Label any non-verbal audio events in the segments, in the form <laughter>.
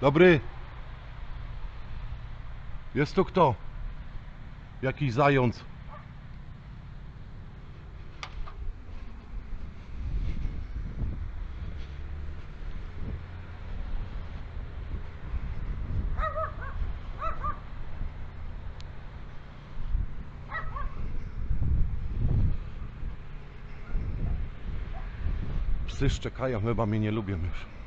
Dobry. Jest tu kto? Jakiś zając. Psy szczekają, chyba mnie nie lubią już.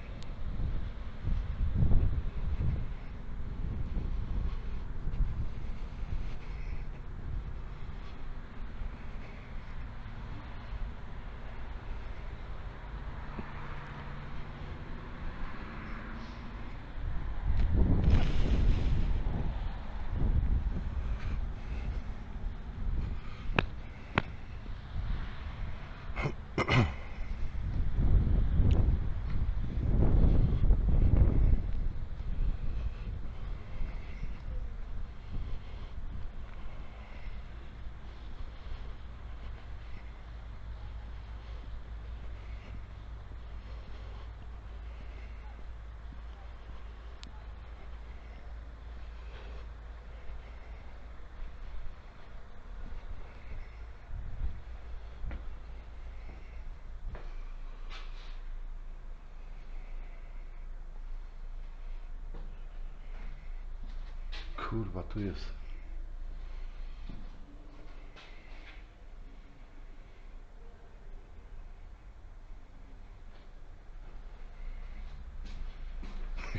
Kurwa, tu jest.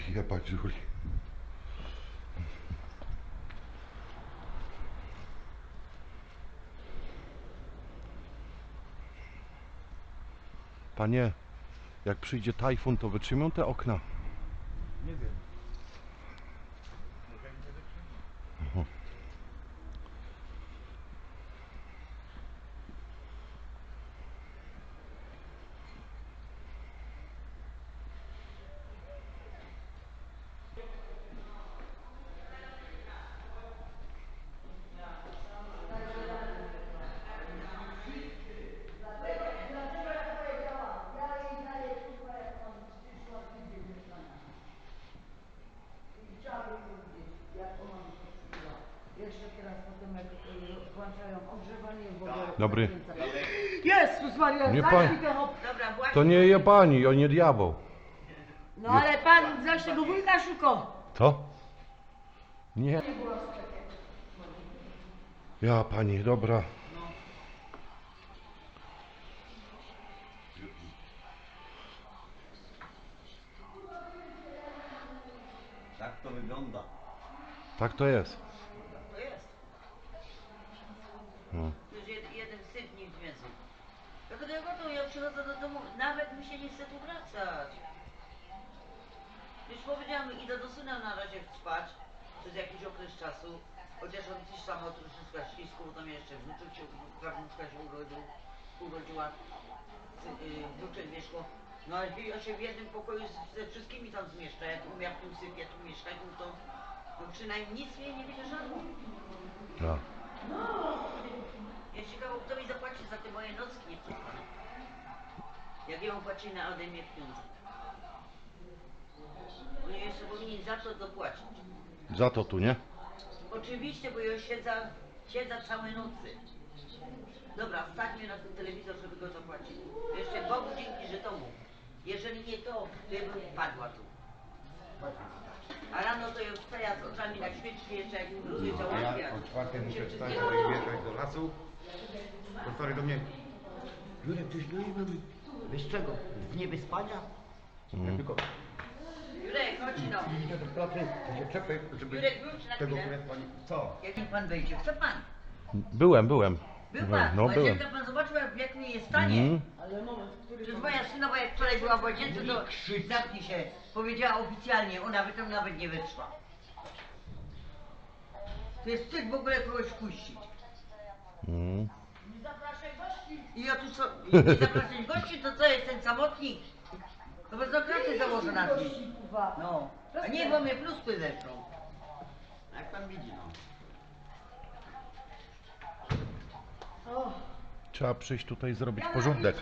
Jebać żuli. Panie, jak przyjdzie tajfun, to wytrzymią te okna. Nie wiem. Jeszcze teraz potem jak y, włączają ogrzewanie w ogóle. Dobry. Jezus Maria, Nie zaś pan- mi te hop. Dobra, właśnie. To nie je pani, o nie diabeł. No ale pan zaś tego wujka szukał. Co? Nie. Ja pani, dobra. Tak to wygląda. Tak to jest. To jest. No. To jest jed, jeden syn, nic więcej. Dlatego to ja przychodzę do domu, nawet mi się nie chce tu wracać. Już powiedziałam, idę do syna na razie spać przez jakiś okres czasu. Chociaż on też samo troszeczkę ślisku, bo tam jeszcze wnuczek się, prawnuczka się urodził, urodziła, y, wnuczek mieszkał. No ale ja się w jednym pokoju ze wszystkimi tam zmieszczę, jak um jak tu sypie, tu mieszkać, no to no przynajmniej nic mnie nie będzie żadło. Ja. Ja ciekawo, kto mi zapłaci za te moje nocki. Jak ją płaci na ode mnie pieniądze. Oni jeszcze powinni za to dopłacić. Za to tu, nie? Oczywiście, bo ja siedzę, siedzę całe nocy. Dobra, mnie na ten telewizor, żeby go zapłacić. Jeszcze Bogu dzięki, że to mógł. Jeżeli nie to, to ja bym padła tu. A to ja z oczami na świeczki jeszcze jak ludzie A załatwia. ja o czwartej muszę wstać, wszystkiego- żeby wjechać do lasu. To stary do mnie. Jurek, coś do mamy. Wiesz czego? W niewyspania? Ja tylko Jurek, chodź no. idę do pracy, to się czepę, żeby Jurek, wróć na tego chwilę. pani... Co? Jaki pan wejdzie? Chce pan? Byłem, byłem. Był pan? No, byłem. Łazienka pan zobaczył, jak- w jakim jest stanie. Mm. Ale moment, który Przecież moja synowa jak wczoraj była w łazience, to zamknij się. Powiedziała oficjalnie, ona by tam nawet nie wyszła. To jest wstyd w ogóle kogoś wpuścić. Mm. I ja tu i nie zapraszać gości, to co jest ten samotnik? To bez okraty założę na. Kurwa. No. A nie, bo mnie pluskwy zeszło. Jak pan widzi, no. Trzeba przyjść tutaj i zrobić porządek.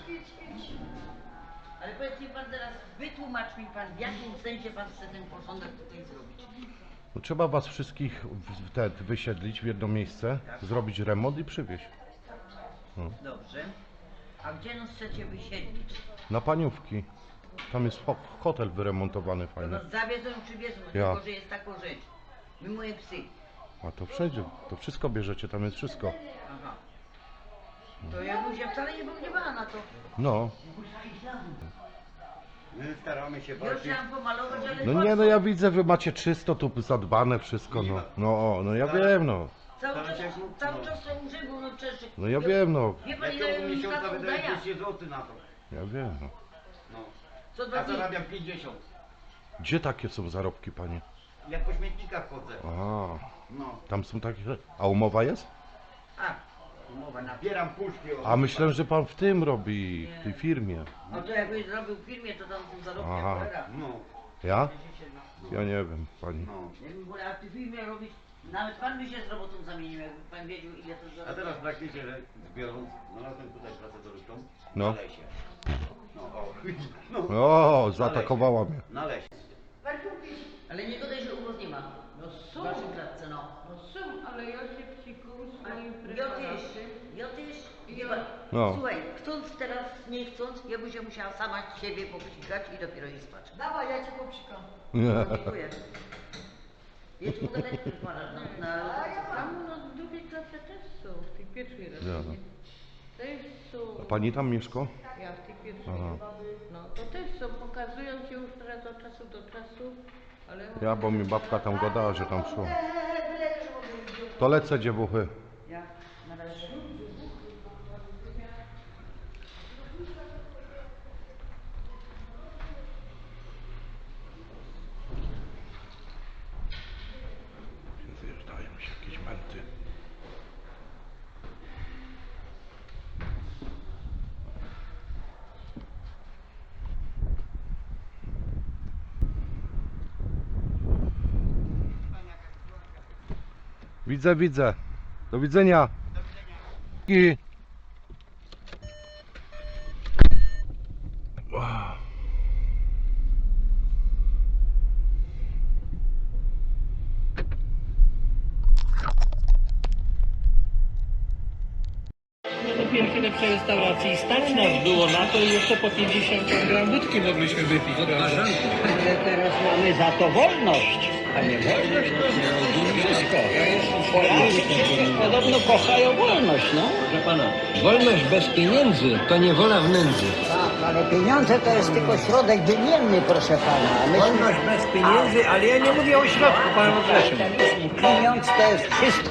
Ale powiedz mi pan teraz, wytłumacz mi pan, w jakim sensie pan chce ten porządek tutaj zrobić. No, trzeba was wszystkich w- w te, wysiedlić w jedno miejsce, zrobić remont i przywieźć. Dobrze. A gdzie nas chcecie wysiedlić? Na paniówki. Tam jest ho hotel wyremontowany To fajny. nas zawiedzą czy wiedzą, Ja. tylko że jest taką rzecz. My moje psy. A to wszędzie, to wszystko bierzecie, tam jest wszystko. Aha. To ja bym się wcale nie pogniewała na to. No, My staramy się Ja walczyć. chciałam pomalować, ale no nie, no ja widzę, wy macie czysto tu zadbane wszystko, no. No, o, no ja wiem, no. Cały czas, cały no. czas są urzędu, no przecież... No ja wiem, no. Wie pan Ja ile ciągu mi miesiąca za to wydaję daje? 200 zł na to. Ja wiem, no. No. Co dwa A dni. zarabiam 50. Gdzie takie są zarobki, panie? Ja po śmietnikach chodzę. A, No. tam są takie... A umowa jest? A, Umowa, nabieram puszki. A myślałem, że pan w tym robi, w tej firmie. no to jakbyś zrobił w firmie, to tam są zarobki Aha. cholera. No, Ja? No. Ja nie wiem, pani. no. Jakby było, a ty w firmie robić, nawet pan by się z robotą zamienił, jakby pan wiedział ile to A zarabia. teraz praktycznie, że zbiorąc, znalazłem tutaj pracę dorywczą. No. Na lesie. No, o. No. O, <laughs> zaatakowała mnie. Na lesie. Ale nie gadaj, że u was nie ma. No W są, waszym klatce, no. no są, ale ja się psikuł swoim Ja też, preparatem. ja też. Ja- No. Słuchaj, chcąc teraz, nie chcąc, ja bym się musiała sama siebie popsikać i dopiero jej spać. Dawaj, ja cię popsikam. No, <laughs> dziękuję. Jest mu gadać preparat na, na... A ja mam na drugiej klasie też są, w tej pierwszej. Ja. nie? Też są. A pani tam mieszka? Ja w tej pierwszej. Aha. No to też są, pokazują się już teraz od czasu do czasu. Ja, bo mi babka tam gadała, że tam szło. To lecę dziewuchy. Ja, na razie. Zjeżdżają się jakieś męty. Widzę, widzę. Do widzenia. I... Wow. do pierwszej lepszej restauracji stać nas było na to i jeszcze po 50 gram wódki mogliśmy wypić. teraz mamy za to wolność. A nie wolność to wszystko. Podobno kochają wolność, no. Proszę pana, wolność bez pieniędzy to niewola w nędzy. Tak, ale pieniądze to jest tylko środek wymienny, proszę pana. Myśmy- Wolność bez pieniędzy, ale ja nie mówię o środku, panu Grzesiu. Pieniądz to jest wszystko.